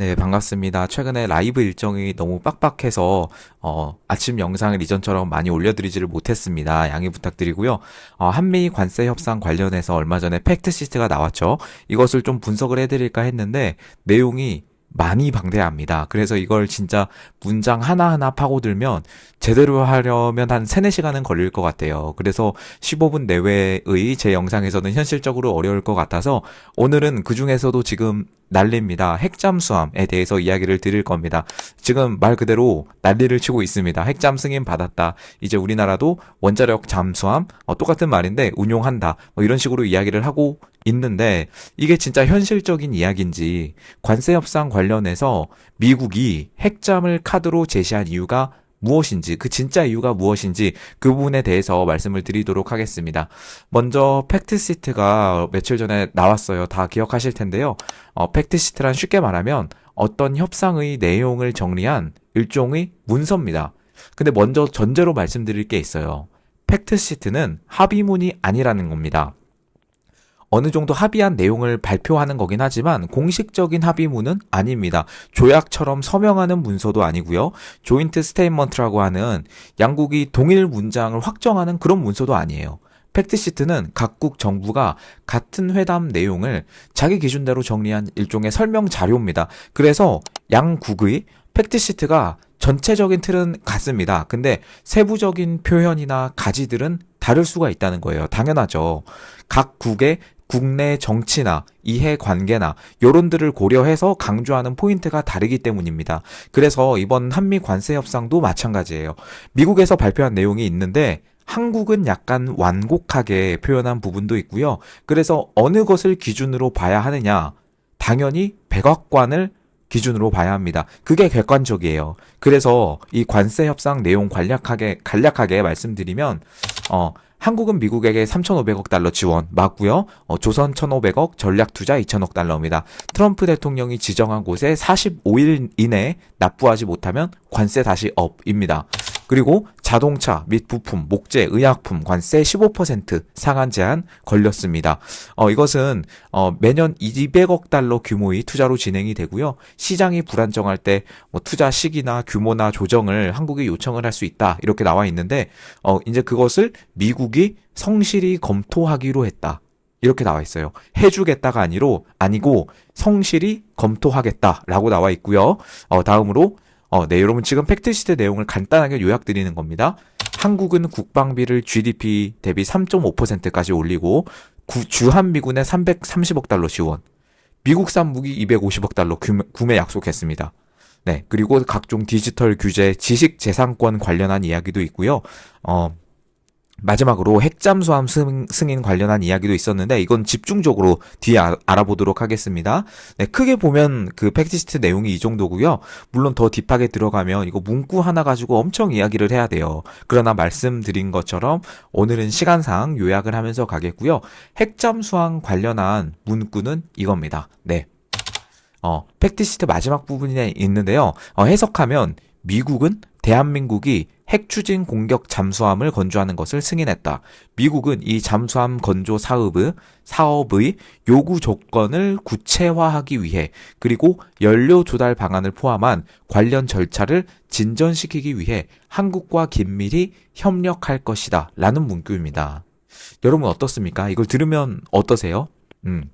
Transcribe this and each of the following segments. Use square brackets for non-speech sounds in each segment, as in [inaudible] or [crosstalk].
네, 반갑습니다. 최근에 라이브 일정이 너무 빡빡해서 어, 아침 영상을 이전처럼 많이 올려드리지를 못했습니다. 양해 부탁드리고요. 어, 한미 관세 협상 관련해서 얼마 전에 팩트 시트가 나왔죠. 이것을 좀 분석을 해드릴까 했는데 내용이 많이 방대합니다. 그래서 이걸 진짜 문장 하나하나 파고들면 제대로 하려면 한 3, 4시간은 걸릴 것 같아요. 그래서 15분 내외의 제 영상에서는 현실적으로 어려울 것 같아서 오늘은 그 중에서도 지금 난리입니다. 핵잠수함에 대해서 이야기를 드릴 겁니다. 지금 말 그대로 난리를 치고 있습니다. 핵잠 승인 받았다. 이제 우리나라도 원자력 잠수함 어, 똑같은 말인데 운용한다. 뭐 이런 식으로 이야기를 하고 있는데 이게 진짜 현실적인 이야기인지 관세 협상 관련해서 미국이 핵잠을 카드로 제시한 이유가 무엇인지, 그 진짜 이유가 무엇인지 그 부분에 대해서 말씀을 드리도록 하겠습니다. 먼저 팩트시트가 며칠 전에 나왔어요. 다 기억하실 텐데요. 어, 팩트시트란 쉽게 말하면 어떤 협상의 내용을 정리한 일종의 문서입니다. 근데 먼저 전제로 말씀드릴 게 있어요. 팩트시트는 합의문이 아니라는 겁니다. 어느 정도 합의한 내용을 발표하는 거긴 하지만 공식적인 합의문은 아닙니다. 조약처럼 서명하는 문서도 아니고요. 조인트 스테이먼트라고 하는 양국이 동일 문장을 확정하는 그런 문서도 아니에요. 팩트시트는 각국 정부가 같은 회담 내용을 자기 기준대로 정리한 일종의 설명 자료입니다. 그래서 양국의 팩트시트가 전체적인 틀은 같습니다. 근데 세부적인 표현이나 가지들은 다를 수가 있다는 거예요. 당연하죠. 각 국의 국내 정치나 이해 관계나 여론들을 고려해서 강조하는 포인트가 다르기 때문입니다. 그래서 이번 한미 관세 협상도 마찬가지예요. 미국에서 발표한 내용이 있는데 한국은 약간 완곡하게 표현한 부분도 있고요. 그래서 어느 것을 기준으로 봐야 하느냐? 당연히 백악관을 기준으로 봐야 합니다. 그게 객관적이에요. 그래서 이 관세 협상 내용 간략하게 간략하게 말씀드리면 어 한국은 미국에게 3,500억 달러 지원 맞고요. 어, 조선 1,500억, 전략 투자 2,000억 달러입니다. 트럼프 대통령이 지정한 곳에 45일 이내 납부하지 못하면 관세 다시 업입니다. 그리고 자동차 및 부품, 목재, 의약품 관세 15% 상한 제한 걸렸습니다. 어, 이것은 어, 매년 200억 달러 규모의 투자로 진행이 되고요. 시장이 불안정할 때 뭐 투자 시기나 규모나 조정을 한국이 요청을 할 수 있다 이렇게 나와 있는데 어, 이제 그것을 미국이 성실히 검토하기로 했다. 이렇게 나와 있어요. 해주겠다가 아니로 아니고 성실히 검토하겠다라고 나와 있고요. 어, 다음으로 어, 네, 여러분 지금 팩트시트 내용을 간단하게 요약드리는 겁니다. 한국은 국방비를 GDP 대비 3.5%까지 올리고 구, 주한미군에 330억 달러 지원, 미국산 무기 250억 달러 구매, 구매 약속했습니다. 네, 그리고 각종 디지털 규제, 지식 재산권 관련한 이야기도 있고요. 어, 마지막으로 핵잠수함 승인 관련한 이야기도 있었는데 이건 집중적으로 뒤에 아, 알아보도록 하겠습니다. 네, 크게 보면 그 팩트시트 내용이 이 정도고요. 물론 더 딥하게 들어가면 이거 문구 하나 가지고 엄청 이야기를 해야 돼요. 그러나 말씀드린 것처럼 오늘은 시간상 요약을 하면서 가겠고요. 핵잠수함 관련한 문구는 이겁니다. 네. 어, 팩트시트 마지막 부분에 있는데요. 어, 해석하면 미국은 대한민국이 핵 추진 공격 잠수함을 건조하는 것을 승인했다. 미국은 이 잠수함 건조 사업의, 사업의 요구 조건을 구체화하기 위해 그리고 연료 조달 방안을 포함한 관련 절차를 진전시키기 위해 한국과 긴밀히 협력할 것이다. 라는 문구입니다. 여러분 어떻습니까? 이걸 들으면 어떠세요? 음.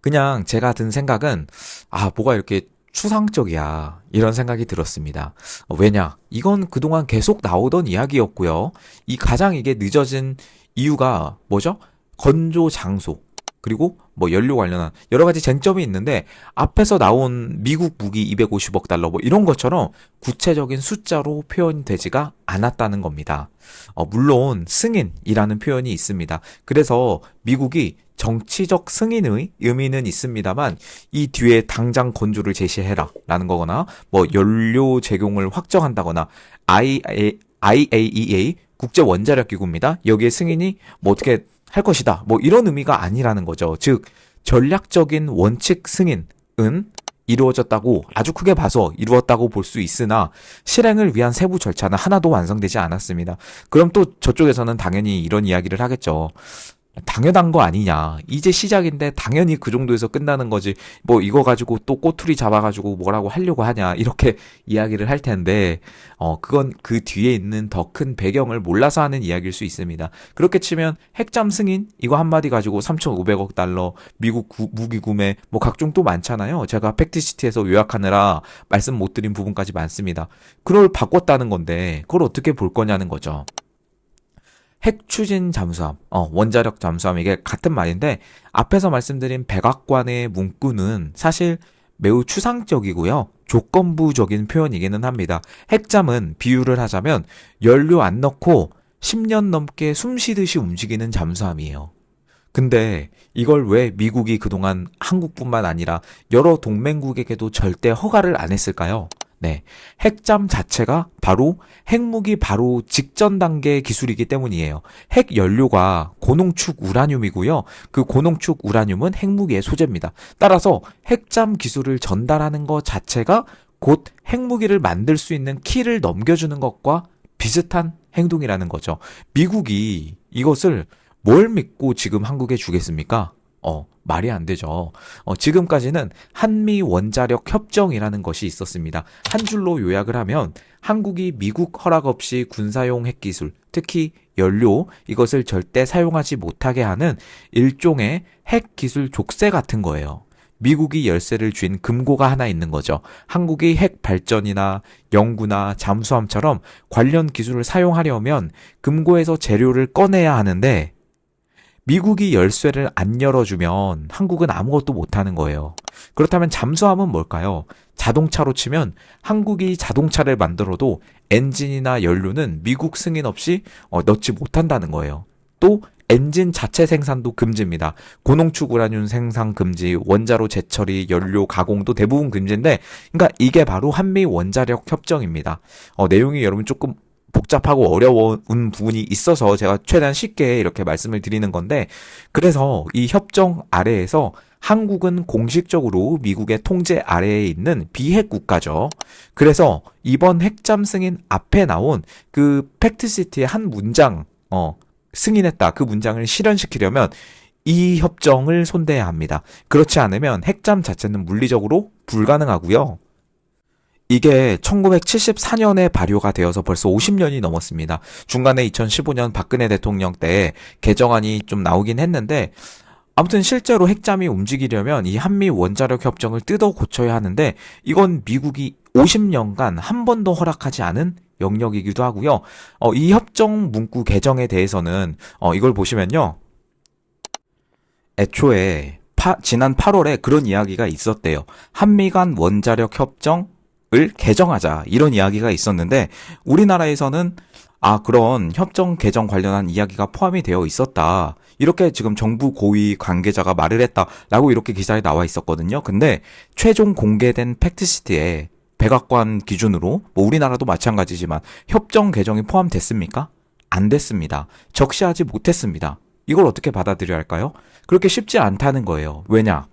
그냥 제가 든 생각은, 아, 뭐가 이렇게 추상적이야. 이런 생각이 들었습니다. 왜냐? 이건 그동안 계속 나오던 이야기였고요. 이 가장 이게 늦어진 이유가 뭐죠? 건조 장소. 그리고 뭐 연료 관련한 여러 가지 쟁점이 있는데 앞에서 나온 미국 무기 250억 달러 뭐 이런 것처럼 구체적인 숫자로 표현되지가 않았다는 겁니다. 어, 물론 승인이라는 표현이 있습니다. 그래서 미국이 정치적 승인의 의미는 있습니다만 이 뒤에 당장 건조를 제시해라 라는 거거나 뭐 연료 제공을 확정한다거나 IAEA 국제 원자력 기구입니다. 여기에 승인이 뭐 어떻게 할 것이다. 뭐 이런 의미가 아니라는 거죠. 즉 전략적인 원칙 승인은 이루어졌다고 아주 크게 봐서 이루었다고 볼 수 있으나 실행을 위한 세부 절차는 하나도 완성되지 않았습니다. 그럼 또 저쪽에서는 당연히 이런 이야기를 하겠죠. 당연한 거 아니냐. 이제 시작인데 당연히 그 정도에서 끝나는 거지. 뭐 이거 가지고 또 꼬투리 잡아가지고 뭐라고 하려고 하냐. 이렇게 [laughs] 이야기를 할 텐데, 어, 그건 그 뒤에 있는 더 큰 배경을 몰라서 하는 이야기일 수 있습니다. 그렇게 치면 핵잠 승인? 이거 한마디 가지고 3,500억 달러, 미국 구- 무기 구매, 뭐 각종 또 많잖아요. 제가 팩트시티에서 요약하느라 말씀 못 드린 부분까지 많습니다. 그걸 바꿨다는 건데, 그걸 어떻게 볼 거냐는 거죠. 핵 추진 잠수함, 어, 원자력 잠수함 이게 같은 말인데 앞에서 말씀드린 백악관의 문구는 사실 매우 추상적이고요. 조건부적인 표현이기는 합니다. 핵잠은 비유를 하자면 연료 안 넣고 10년 넘게 숨 쉬듯이 움직이는 잠수함이에요. 근데 이걸 왜 미국이 그동안 한국뿐만 아니라 여러 동맹국에게도 절대 허가를 안 했을까요? 네. 핵잠 자체가 바로 핵무기 바로 직전 단계 기술이기 때문이에요. 핵 연료가 고농축 우라늄이고요. 그 고농축 우라늄은 핵무기의 소재입니다. 따라서 핵잠 기술을 전달하는 것 자체가 곧 핵무기를 만들 수 있는 키를 넘겨주는 것과 비슷한 행동이라는 거죠. 미국이 이것을 뭘 믿고 지금 한국에 주겠습니까? 어, 말이 안 되죠. 어, 지금까지는 한미 원자력 협정이라는 것이 있었습니다. 한 줄로 요약을 하면 한국이 미국 허락 없이 군사용 핵기술, 특히 연료, 이것을 절대 사용하지 못하게 하는 일종의 핵기술 족쇄 같은 거예요. 미국이 열쇠를 쥔 금고가 하나 있는 거죠. 한국이 핵 발전이나 연구나 잠수함처럼 관련 기술을 사용하려면 금고에서 재료를 꺼내야 하는데 미국이 열쇠를 안 열어주면 한국은 아무것도 못하는 거예요. 그렇다면 잠수함은 뭘까요? 자동차로 치면 한국이 자동차를 만들어도 엔진이나 연료는 미국 승인 없이 어, 넣지 못한다는 거예요. 또 엔진 자체 생산도 금지입니다. 고농축 우라늄 생산 금지, 원자로 재처리, 연료 가공도 대부분 금지인데, 그러니까 이게 바로 한미 원자력 협정입니다. 어, 내용이 여러분 조금 복잡하고 어려운 부분이 있어서 제가 최대한 쉽게 이렇게 말씀을 드리는 건데, 그래서 이 협정 아래에서 한국은 공식적으로 미국의 통제 아래에 있는 비핵 국가죠. 그래서 이번 핵잠 승인 앞에 나온 그 팩트시티의 한 문장, 어, 승인했다. 그 문장을 실현시키려면 이 협정을 손대야 합니다. 그렇지 않으면 핵잠 자체는 물리적으로 불가능하고요. 이게 1974년에 발효가 되어서 벌써 50년이 넘었습니다. 중간에 2015년 박근혜 대통령 때 개정안이 좀 나오긴 했는데 아무튼 실제로 핵잠이 움직이려면 이 한미 원자력 협정을 뜯어 고쳐야 하는데 이건 미국이 50년간 한 번도 허락하지 않은 영역이기도 하고요. 어, 이 협정 문구 개정에 대해서는 어, 이걸 보시면요. 애초에 파- 지난 8월에 그런 이야기가 있었대요. 한미 간 원자력 협정 을 개정하자 이런 이야기가 있었는데 우리나라에서는 아 그런 협정 개정 관련한 이야기가 포함이 되어 있었다. 이렇게 지금 정부 고위 관계자가 말을 했다라고 이렇게 기사에 나와 있었거든요. 근데 최종 공개된 팩트시트에 백악관 기준으로 뭐 우리나라도 마찬가지지만 협정 개정이 포함됐습니까? 안 됐습니다. 적시하지 못했습니다. 이걸 어떻게 받아들여야 할까요? 그렇게 쉽지 않다는 거예요. 왜냐?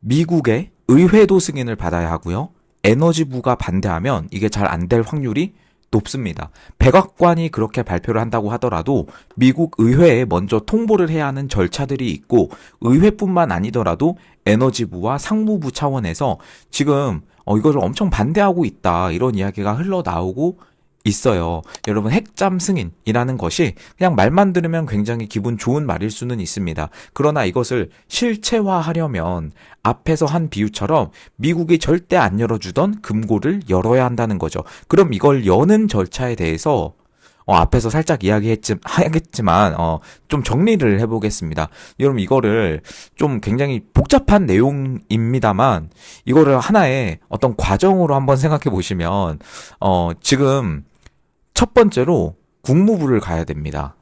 미국의 의회도 승인을 받아야 하고요. 에너지부가 반대하면 이게 잘 안 될 확률이 높습니다. 백악관이 그렇게 발표를 한다고 하더라도 미국 의회에 먼저 통보를 해야 하는 절차들이 있고 의회뿐만 아니더라도 에너지부와 상무부 차원에서 지금 어, 이거를 엄청 반대하고 있다 이런 이야기가 흘러나오고 있어요. 여러분 핵잠 승인이라는 것이 그냥 말만 들으면 굉장히 기분 좋은 말일 수는 있습니다. 그러나 이것을 실체화하려면 앞에서 한 비유처럼 미국이 절대 안 열어주던 금고를 열어야 한다는 거죠. 그럼 이걸 여는 절차에 대해서 어, 앞에서 살짝 이야기했지, 하겠지만, 어, 좀 정리를 해보겠습니다. 여러분, 이거를 좀 굉장히 복잡한 내용입니다만, 이거를 하나의 어떤 과정으로 한번 생각해 보시면, 어, 지금 첫 번째로 국무부를 가야 됩니다.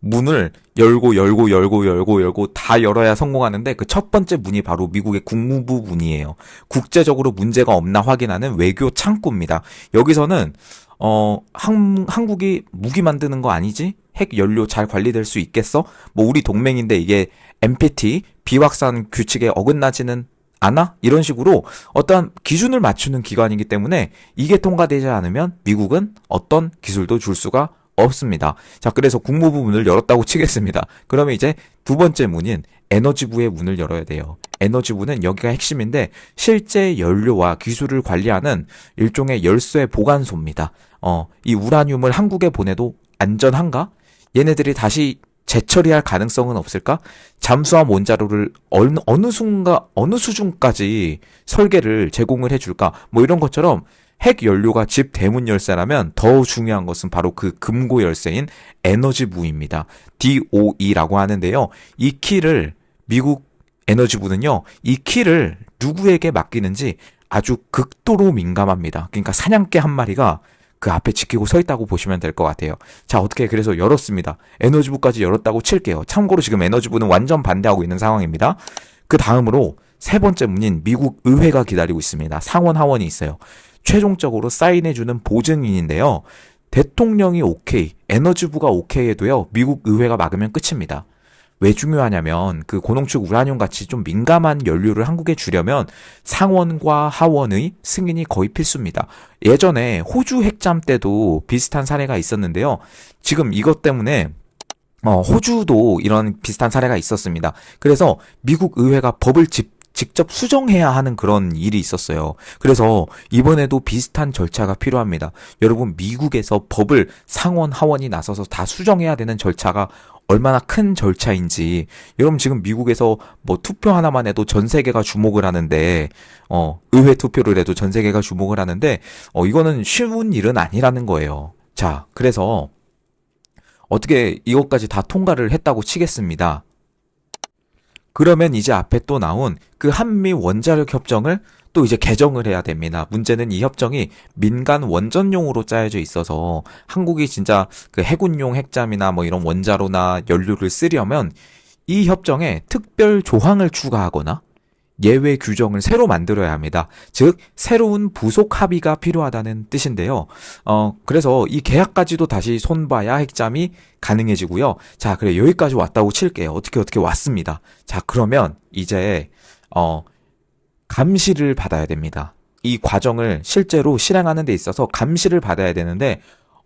문을 열고 열고 열고 열고 열고 다 열어야 성공하는데 그 첫 번째 문이 바로 미국의 국무부 문이에요. 국제적으로 문제가 없나 확인하는 외교 창구입니다. 여기서는 어 한, 한국이 무기 만드는 거 아니지? 핵 연료 잘 관리될 수 있겠어? 뭐 우리 동맹인데 이게 NPT 비확산 규칙에 어긋나지는 않아? 이런 식으로 어떤 기준을 맞추는 기관이기 때문에 이게 통과되지 않으면 미국은 어떤 기술도 줄 수가 없습니다. 자, 그래서 국무부 문을 열었다고 [laughs] 치겠습니다. 그러면 이제 두 번째 문인 에너지부의 문을 열어야 돼요. 에너지부는 여기가 핵심인데 실제 연료와 기술을 관리하는 일종의 열쇠 보관소입니다. 어, 이 우라늄을 한국에 보내도 안전한가? 얘네들이 다시 재처리할 가능성은 없을까? 잠수함 원자로를 어느, 어느 순간, 어느 수준까지 설계를 제공을 해줄까? 뭐 이런 것처럼 핵 연료가 집 대문 열쇠라면 더 중요한 것은 바로 그 금고 열쇠인 에너지부입니다. DOE라고 하는데요. 이 키를 미국 에너지부는요, 이 키를 누구에게 맡기는지 아주 극도로 민감합니다. 그러니까 사냥개 한 마리가 그 앞에 지키고 서 있다고 보시면 될 것 같아요. 자, 어떻게 그래서 열었습니다. 에너지부까지 열었다고 칠게요. 참고로 지금 에너지부는 완전 반대하고 있는 상황입니다. 그 다음으로 세 번째 문인 미국 의회가 기다리고 있습니다. 상원 하원이 있어요. 최종적으로 사인해주는 보증인인데요. 대통령이 오케이, 에너지부가 오케이 해도요, 미국 의회가 막으면 끝입니다. 왜 중요하냐면 그 고농축 우라늄 같이 좀 민감한 연료를 한국에 주려면 상원과 하원의 승인이 거의 필수입니다. 예전에 호주 핵잠 때도 비슷한 사례가 있었는데요. 지금 이것 때문에 어, 호주도 이런 비슷한 사례가 있었습니다. 그래서 미국 의회가 법을 집 직접 수정해야 하는 그런 일이 있었어요. 그래서 이번에도 비슷한 절차가 필요합니다. 여러분, 미국에서 법을 상원, 하원이 나서서 다 수정해야 되는 절차가 얼마나 큰 절차인지 여러분 지금 미국에서 뭐 투표 하나만 해도 전 세계가 주목을 하는데 어 의회 투표를 해도 전 세계가 주목을 하는데 어 이거는 쉬운 일은 아니라는 거예요. 자, 그래서 어떻게 이것까지 다 통과를 했다고 치겠습니다. 그러면 이제 앞에 또 나온 그 한미 원자력 협정을 또 이제 개정을 해야 됩니다. 문제는 이 협정이 민간 원전용으로 짜여져 있어서 한국이 진짜 그 해군용 핵잠이나 뭐 이런 원자로나 연료를 쓰려면 이 협정에 특별 조항을 추가하거나 예외 규정을 새로 만들어야 합니다. 즉, 새로운 부속 합의가 필요하다는 뜻인데요. 어, 그래서 이 계약까지도 다시 손봐야 핵잠이 가능해지고요. 자, 그래, 여기까지 왔다고 칠게요. 어떻게, 어떻게 왔습니다. 자, 그러면 이제, 어, 감시를 받아야 됩니다. 이 과정을 실제로 실행하는 데 있어서 감시를 받아야 되는데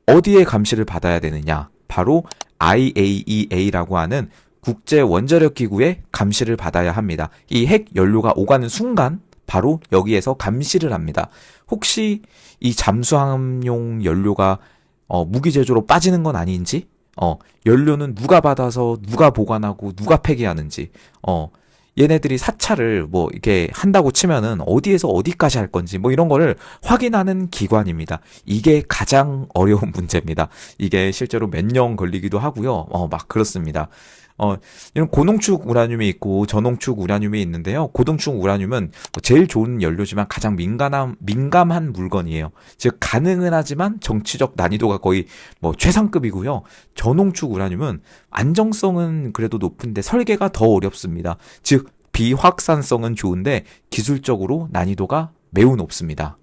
어디에 감시를 받아야 되느냐? 바로 IAEA라고 하는 국제 원자력 기구의 감시를 받아야 합니다. 이 핵 연료가 오가는 순간 바로 여기에서 감시를 합니다. 혹시 이 잠수함용 연료가 어, 무기 제조로 빠지는 건 아닌지, 어, 연료는 누가 받아서 누가 보관하고 누가 폐기하는지, 어, 얘네들이 사찰을 뭐 이렇게 한다고 치면은 어디에서 어디까지 할 건지 뭐 이런 거를 확인하는 기관입니다. 이게 가장 [laughs] 어려운 문제입니다. 이게 실제로 몇 년 걸리기도 하고요. 어, 막 그렇습니다. 어, 이런 고농축 우라늄이 있고 저농축 우라늄이 있는데요. 고농축 우라늄은 뭐 제일 좋은 연료지만 가장 민감한 민감한 물건이에요. 즉 가능은 하지만 정치적 난이도가 거의 뭐 최상급이고요. 저농축 우라늄은 안정성은 그래도 높은데 설계가 더 어렵습니다. 즉 비확산성은 좋은데 기술적으로 난이도가 매우 높습니다.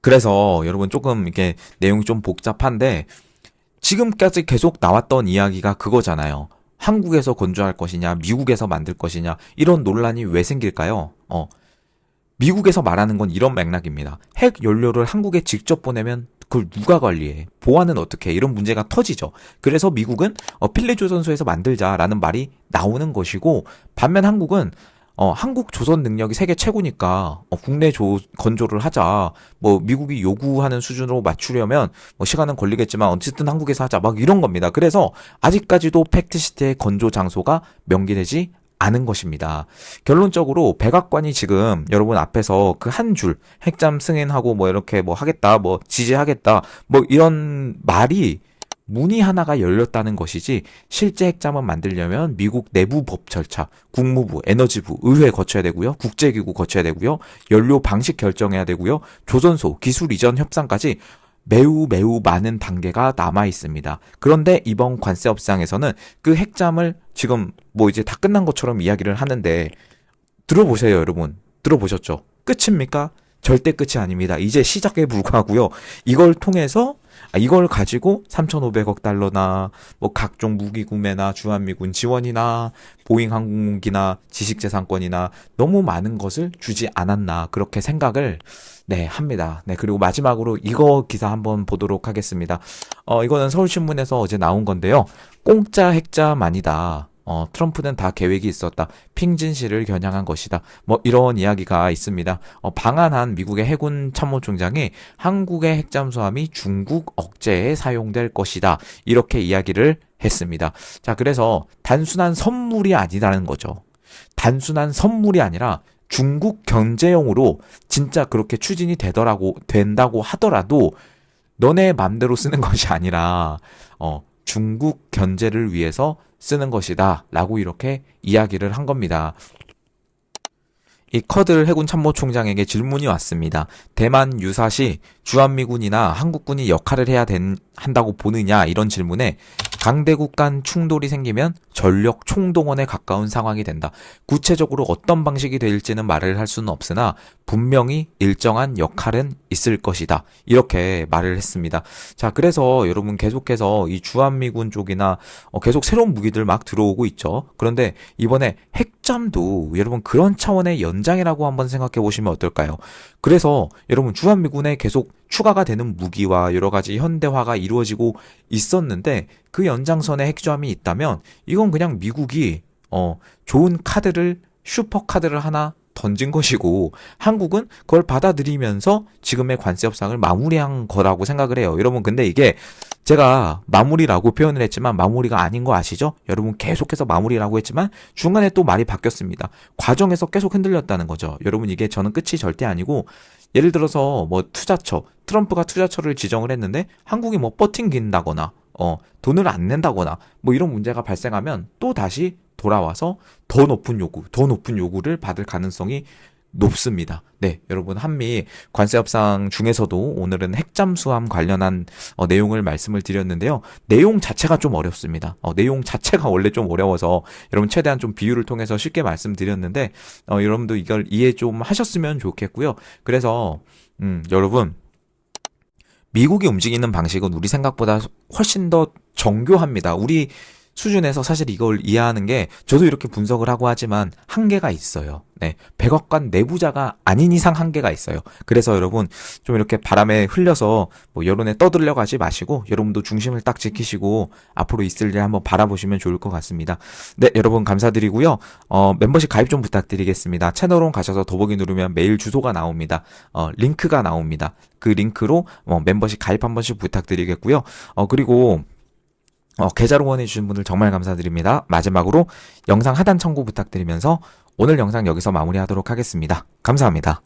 그래서 여러분 조금 이게 내용이 좀 복잡한데 지금까지 계속 나왔던 이야기가 그거잖아요. 한국에서 건조할 것이냐, 미국에서 만들 것이냐, 이런 논란이 왜 생길까요? 어. 미국에서 말하는 건 이런 맥락입니다. 핵 연료를 한국에 직접 보내면 그걸 누가 관리해? 보안은 어떻게? 이런 문제가 터지죠. 그래서 미국은 어, 필리조선소에서 만들자라는 말이 나오는 것이고 반면 한국은 어, 한국 조선 능력이 세계 최고니까 어, 국내 조, 건조를 하자. 뭐 미국이 요구하는 수준으로 맞추려면 뭐 시간은 걸리겠지만 어쨌든 한국에서 하자. 막 이런 겁니다. 그래서 아직까지도 팩트시트의 건조 장소가 명기되지 않은 것입니다. 결론적으로 백악관이 지금 여러분 앞에서 그 한 줄 핵잠 승인하고 뭐 이렇게 뭐 하겠다, 뭐 지지하겠다, 뭐 이런 말이 문이 하나가 열렸다는 것이지 실제 핵잠을 만들려면 미국 내부 법 절차, 국무부, 에너지부, 의회 거쳐야 되고요. 국제기구 거쳐야 되고요. 연료 방식 결정해야 되고요. 조선소, 기술 이전 협상까지 매우 매우 많은 단계가 남아 있습니다. 그런데 이번 관세 협상에서는 그 핵잠을 지금 뭐 이제 다 끝난 것처럼 이야기를 하는데 들어보세요, 여러분. 들어보셨죠? 끝입니까? 절대 끝이 아닙니다. 이제 시작에 불과하고요. 이걸 통해서 아, 이걸 가지고 3,500억 달러나 뭐 각종 무기 구매나 주한미군 지원이나 보잉 항공기나 지식재산권이나 너무 많은 것을 주지 않았나 그렇게 생각을 네, 합니다. 네, 그리고 마지막으로 이거 기사 한번 보도록 하겠습니다. 어, 이거는 서울신문에서 어제 나온 건데요. 공짜 핵자만이다. 어, 트럼프는 다 계획이 있었다. 핑진시를 겨냥한 것이다. 뭐 이런 이야기가 있습니다. 어, 방한한 미국의 해군 참모총장이 한국의 핵잠수함이 중국 억제에 사용될 것이다. 이렇게 이야기를 했습니다. 자, 그래서 단순한 선물이 아니라는 거죠. 단순한 선물이 아니라 중국 경제용으로 진짜 그렇게 추진이 되더라고 된다고 하더라도 너네 맘대로 쓰는 [laughs] 것이 아니라 어 중국 견제를 위해서 쓰는 것이다 라고 이렇게 이야기를 한 겁니다. 이 커들 해군 참모총장에게 질문이 왔습니다. 대만 유사시 주한미군이나 한국군이 역할을 해야 된, 한다고 보느냐 이런 질문에 강대국 간 충돌이 생기면 전력 총동원에 가까운 상황이 된다. 구체적으로 어떤 방식이 될지는 말을 할 수는 없으나 분명히 일정한 역할은 있을 것이다. 이렇게 말을 했습니다. 자, 그래서 여러분 계속해서 이 주한미군 쪽이나 어, 계속 새로운 무기들 막 들어오고 있죠. 그런데 이번에 핵잠도 여러분 그런 차원의 연장이라고 한번 생각해 보시면 어떨까요? 그래서 여러분 주한미군에 계속 추가가 되는 무기와 여러 가지 현대화가 이루어지고 있었는데 그 연장선에 핵잠이 있다면 이건 그냥 미국이 어 좋은 카드를 슈퍼 카드를 하나 던진 것이고 한국은 그걸 받아들이면서 지금의 관세 협상을 마무리한 거라고 생각을 해요. 여러분 근데 이게 제가 마무리라고 표현을 했지만 마무리가 아닌 거 아시죠? 여러분 계속해서 마무리라고 했지만 중간에 또 말이 바뀌었습니다. 과정에서 계속 흔들렸다는 거죠. 여러분 이게 저는 끝이 절대 아니고 예를 들어서 뭐 투자처 트럼프가 투자처를 지정을 했는데 한국이 뭐 버팅긴다거나 어 돈을 안 낸다거나 뭐 이런 문제가 발생하면 또 다시 돌아와서 더 높은 요구, 더 높은 요구를 받을 가능성이 높습니다. 네, 여러분 한미 관세 협상 중에서도 오늘은 핵잠수함 관련한 어, 내용을 말씀을 드렸는데요. 내용 자체가 좀 어렵습니다. 어, 내용 자체가 원래 좀 어려워서 여러분 최대한 좀 비유를 통해서 쉽게 말씀드렸는데 어, 여러분도 이걸 이해 좀 하셨으면 좋겠고요. 그래서 음, 여러분 미국이 움직이는 방식은 우리 생각보다 훨씬 더 정교합니다. 우리 수준에서 사실 이걸 이해하는 게 저도 이렇게 분석을 하고 하지만 한계가 있어요. 네. 백악관 내부자가 아닌 이상 한계가 있어요. 그래서 여러분 좀 이렇게 바람에 흘려서 뭐 여론에 떠들려 가지 마시고 여러분도 중심을 딱 지키시고 앞으로 있을 일 한번 바라보시면 좋을 것 같습니다. 네, 여러분 감사드리고요. 어, 멤버십 가입 좀 부탁드리겠습니다. 채널홈 가셔서 더보기 누르면 메일 주소가 나옵니다. 어, 링크가 나옵니다. 그 링크로 어, 멤버십 가입 한 번씩 부탁드리겠고요. 어, 그리고 어, 계좌로 후원해주신 분들 정말 감사드립니다. 마지막으로 영상 하단 청구 부탁드리면서 오늘 영상 여기서 마무리하도록 하겠습니다. 감사합니다.